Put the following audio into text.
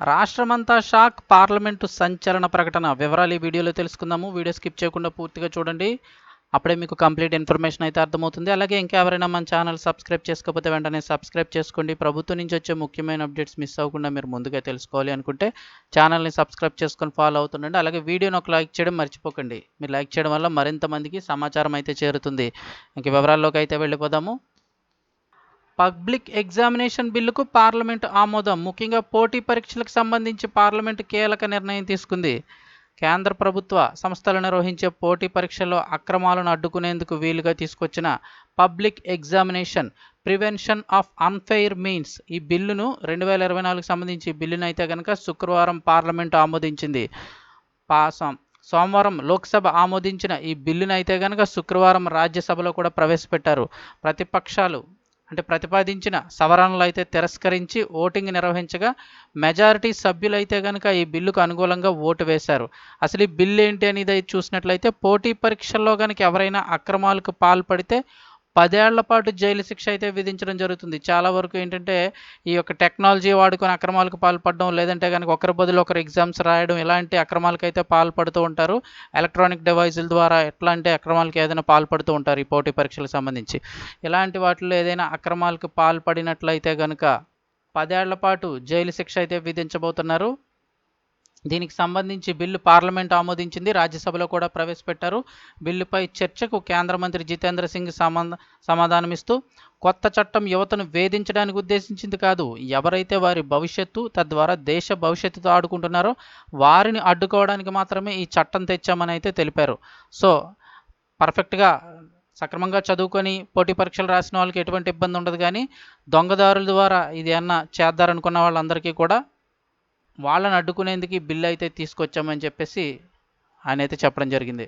రాష్ట్రమంతా shock parliament సంచలన ప్రకటన. వివరాలు ఈ వీడియోలో తెలుసుకుందాము. వీడియో స్కిప్ చేయకుండా పూర్తిగా చూడండి. అప్పుడే మీకు కంప్లీట్ ఇన్ఫర్మేషన్ అయితే అర్థమవుతుంది. అలాగే ఇంకా ఎవరైనా మన ఛానల్ సబ్స్క్రైబ్ చేసుకోకపోతే వెంటనే సబ్స్క్రైబ్ చేసుకోండి. ప్రభుత్వం నుంచి వచ్చే ముఖ్యమైన అప్డేట్స్ మిస్ అవ్వకుండా మీరు ముందుగా తెలుసుకోవాలి అనుకుంటే ఛానల్ని సబ్స్క్రైబ్ చేసుకొని ఫాలో అవుతుండండి. అలాగే వీడియోని ఒక లైక్ చేయడం మర్చిపోకండి. మీరు లైక్ చేయడం వల్ల మరింత మందికి సమాచారం అయితే చేరుతుంది. ఇంక వివరాల్లోకి అయితే వెళ్ళిపోదాము. పబ్లిక్ ఎగ్జామినేషన్ బిల్లుకు పార్లమెంటు ఆమోదం. ముఖ్యంగా పోటీ పరీక్షలకు సంబంధించి పార్లమెంటు కీలక నిర్ణయం తీసుకుంది. కేంద్ర ప్రభుత్వ సంస్థలు నిర్వహించే పోటీ పరీక్షల్లో అక్రమాలను అడ్డుకునేందుకు వీలుగా తీసుకొచ్చిన public examination prevention of unfair means ఈ బిల్లును రెండు వేల ఇరవై నాలుగు సంబంధించి బిల్లును అయితే కనుక శుక్రవారం పార్లమెంటు ఆమోదించింది. పాసం సోమవారం లోక్సభ ఆమోదించిన ఈ బిల్లును అయితే కనుక శుక్రవారం రాజ్యసభలో కూడా ప్రవేశపెట్టారు. ప్రతిపక్షాలు అంటే ప్రతిపాదించిన సవరణలు అయితే తిరస్కరించి ఓటింగ్ నిర్వహించగా మెజారిటీ సభ్యులైతే కనుక ఈ బిల్లుకు అనుకూలంగా ఓటు వేశారు. అసలు ఈ బిల్లు ఏంటి అనేది చూసినట్లయితే పోటీ పరీక్షల్లో కనుక ఎవరైనా అక్రమాలకు పాల్పడితే పదేళ్ళ పాటు జైలు శిక్ష అయితే విధించడం జరుగుతుంది. చాలా వరకు ఏంటంటే ఈ యొక్క టెక్నాలజీ వాడుకొని అక్రమాలకు పాల్పడడం లేదంటే కనుక ఒకరి బదులు ఒకరు ఎగ్జామ్స్ రాయడం ఇలాంటి అక్రమాలకు అయితే పాల్పడుతూ ఉంటారు. ఎలక్ట్రానిక్ డివైజుల ద్వారా ఎట్లాంటి అక్రమాలకు ఏదైనా పాల్పడుతూ ఉంటారు ఈ పోటీ పరీక్షలకు సంబంధించి. ఇలాంటి వాటిలో ఏదైనా అక్రమాలకు పాల్పడినట్లయితే కనుక పదేళ్ళ పాటు జైలు శిక్ష అయితే విధించబోతున్నారు. దీనికి సంబంధించి బిల్లు పార్లమెంట్ ఆమోదించింది రాజ్యసభలో కూడా ప్రవేశపెట్టారు. బిల్లుపై చర్చకు కేంద్ర మంత్రి జితేంద్ర సింగ్ సమా సమాధానమిస్తూ కొత్త చట్టం యువతను వేధించడానికి ఉద్దేశించింది కాదు. ఎవరైతే వారి భవిష్యత్తు తద్వారా దేశ భవిష్యత్తుతో ఆడుకుంటున్నారో వారిని అడ్డుకోవడానికి మాత్రమే ఈ చట్టం తెచ్చామని అయితే తెలిపారు. సో పర్ఫెక్ట్గా సక్రమంగా చదువుకొని పోటీ పరీక్షలు రాసిన వాళ్ళకి ఎటువంటి ఇబ్బంది ఉండదు కానీ దొంగదారుల ద్వారా ఇది ఏమన్నా చేద్దారనుకున్న వాళ్ళందరికీ కూడా వాళ్ళని అడ్డుకునేందుకు ఈ బిల్లు అయితే తీసుకొచ్చామని చెప్పేసి ఆయన అయితే చెప్పడం జరిగింది.